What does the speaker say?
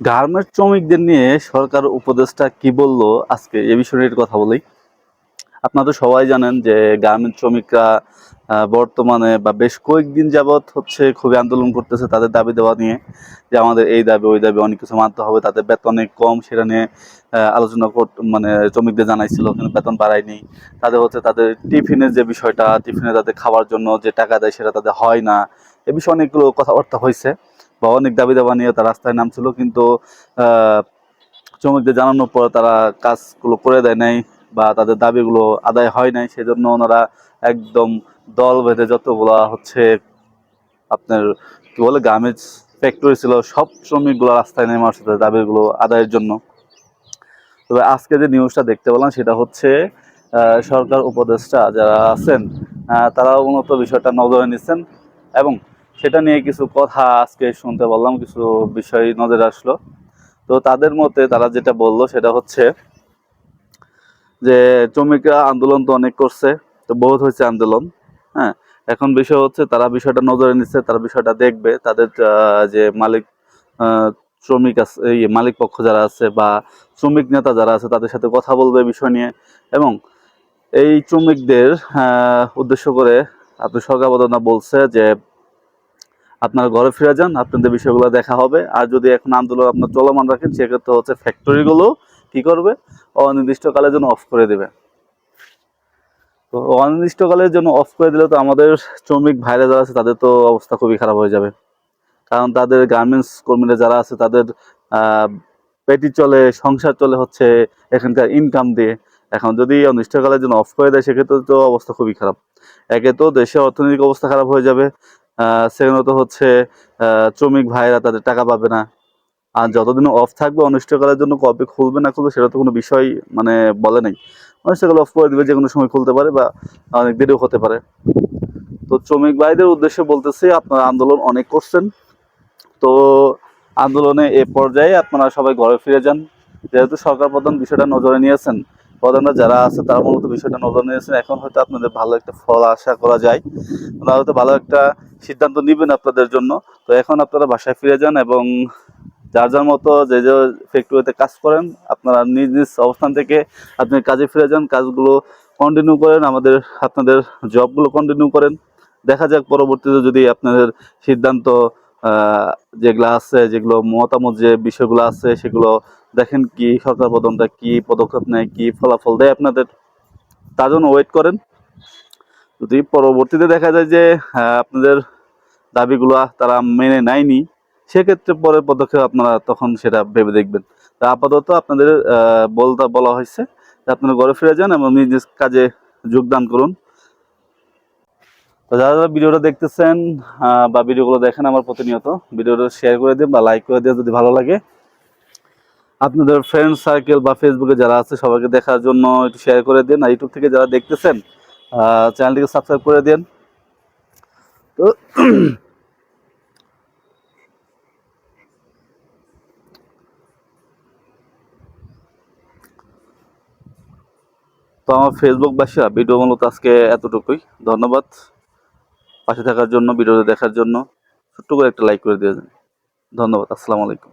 Garments শ্রমিকদের নিয়ে সরকার উপদেষ্টা কি বলল? আজকে এ বিষয়ে কথা বলি। আপনারা তো সবাই জানেন যে গার্মেন্টস শ্রমিকরা বর্তমানে বা বেশ কয়েকদিন যাবৎ হচ্ছে খুবই আন্দোলন করতেছে তাদের দাবি দেওয়া নিয়ে, যে আমাদের এই দাবি, ওই দাবি অনেক কিছু মানতে হবে, তাদের বেতন অনেক কম, সেটা নিয়ে আলোচনা কর মানে শ্রমিকদের জানাইছিল কিন্তু বেতন বাড়ায়নি। তাদের হচ্ছে তাদের টিফিনের যে বিষয়টা, টিফিনে তাদের খাওয়ার জন্য যে টাকা দেয়, সেটা তাদের হয় না। এ বিষয়ে অনেকগুলো কথাবার্তা হয়েছে বা অনেক দাবি দাবা নিয়ে তারা রাস্তায় নামছিল, কিন্তু শ্রমিকদের জানানোর পর তারা কাজগুলো করে দেয় নাই বা তাদের দাবিগুলো আদায় হয় নাই। সেজন্য ওনারা একদম দল বেঁধে যতগুলা হচ্ছে আপনার কি বলে গার্মেন্টস ফ্যাক্টরি ছিল, সব শ্রমিকগুলো রাস্তায় নেমে আসছে দাবিগুলো আদায়ের জন্য। তবে আজকে যে নিউজটা দেখতে পেলাম সেটা হচ্ছে সরকার উপদেষ্টা যারা আছেন তারাও মূলত বিষয়টা নজরে নিচ্ছেন এবং সেটা নিয়ে কিছু কথা আজকে শুনতে বললাম, কিছু বিষয় নজরে আসলো। তো তাদের মতে তারা যেটা বলল সেটা হচ্ছে যে শ্রমিকরা আন্দোলন তো অনেক করছে, তো বহুত হয়েছে আন্দোলন হ্যাঁ? এখন বিষয় হচ্ছে তারা বিষয়টা নজরে নিচ্ছে, তারা বিষয়টা দেখবে, তাদের যে মালিক শ্রমিক আছে এই মালিক পক্ষ যারা আছে বা শ্রমিক নেতা যারা আছে তাদের সাথে কথা বলবে বিষয় নিয়ে। এবং এই শ্রমিকদের উদ্দেশ্য করে আপনি সরকার প্রধানরা বলছে যে আপনারা ঘরে ফিরে যান, আপনাদের বিষয়গুলো দেখা হবে। আর যদি এখন আন্দোলন আপনার চলমান রাখেন, সেক্ষেত্রে হচ্ছে ফ্যাক্টরিগুলো কি করবে? অনির্দিষ্টকালের জন্য অফ করে দেবে। তো অনির্দিষ্টকালের জন্য অফ করে দিলে তো আমাদের শ্রমিক ভাইরা যারা আছে, তাদের তো অবস্থা খুবই খারাপ হয়ে যাবে। কারণ তাদের গার্মেন্টস কর্মীরা যারা আছে, তাদের পেটি চলে, সংসার চলে হচ্ছে এখানকার ইনকাম দিয়ে। এখন যদি অনির্দিষ্টকালের জন্য অফ করে দেয়, সেক্ষেত্রে তো অবস্থা খুবই খারাপ। একে তো দেশের অর্থনৈতিক অবস্থা খারাপ হয়ে যাবে। সেখানে হচ্ছে শ্রমিক ভাইরা তাদের টাকা পাবে না। আর যতদিন অফ থাকবে, অনিষ্টকালের জন্য কবে খুলবে, না খুলবে, সেটা তো কোনো বিষয় মানে বলে নাই। অনিষ্টকাল অফ করে দিবে, যে কোনো সময় খুলতে পারে বা অনেক দেরিও হতে পারে। তো শ্রমিক ভাইদের উদ্দেশ্যে বলতেছি, আপনারা আন্দোলন অনেক করছেন। তো আন্দোলনে এ পর্যায়ে আপনারা সবাই ঘরে ফিরে যান। যেহেতু সরকার প্রধান বিষয়টা নজরে নিয়েছেন, প্রধানরা যারা আছে, তারা মূলত বিষয়টা নজরে নিয়েছেন। এখন হয়তো আপনাদের ভালো একটা ফল আশা করা যায়। ওনারা হয়তো ভালো একটা সিদ্ধান্ত নেবেন আপনাদের জন্য। তো এখন আপনারা বাসায় ফিরে যান এবং যার যার মতো যে যে ফ্যাক্টরিতে কাজ করেন, আপনারা নিজ নিজ অবস্থান থেকে আপনি কাজে ফিরে যান, কাজগুলো কন্টিনিউ করেন, আমাদের, আপনাদের জবগুলো কন্টিনিউ করেন। দেখা যাক পরবর্তীতে যদি আপনাদের সিদ্ধান্ত যেগুলো আছে, যেগুলো মতামত যে বিষয়গুলো আছে, সেগুলো দেখেন কি সরকার প্রধানটা কি, পদক্ষেপ নেয়, কি ফলাফল দেয় আপনাদের, তার জন্য ওয়েট করেন। যদি পরবর্তীতে দেখা যায় যে আপনাদের দাবিগুলো তারা মেনে নেয়নি, সেক্ষেত্রে পরের পদক্ষেপ আপনারা তখন সেটা ভেবে দেখবেন। তা আপাতত আপনাদের বলতে বলা হয়েছে যে আপনারা ঘরে ফিরে যান এবং নিজ কাজে যোগদান করুন। তো যারা যারা ভিডিওটা দেখতেছেন বা ভিডিওগুলো দেখেন আমার প্রতিনিয়ত, ভিডিওটা শেয়ার করে দিন বা লাইক করে দিন যদি ভালো লাগে। আপনাদের ফ্রেন্ড সার্কেল বা ফেসবুকে যারা আছে, সবাইকে দেখার জন্য একটু শেয়ার করে দিন। আর ইউটিউব থেকে যারা দেখতেছেন চ্যানেলটিকে সাবস্ক্রাইব করে দিন। তো তো আমার ফেসবুক বাসা, ভিডিও মূলত আজকে এতটুকুই। ধন্যবাদ। পাশে থাকার জন্য, ভিডিওটা দেখার জন্য। ছোট্ট করে একটা লাইক করে দিয়ে যান। ধন্যবাদ। আসসালামু আলাইকুম।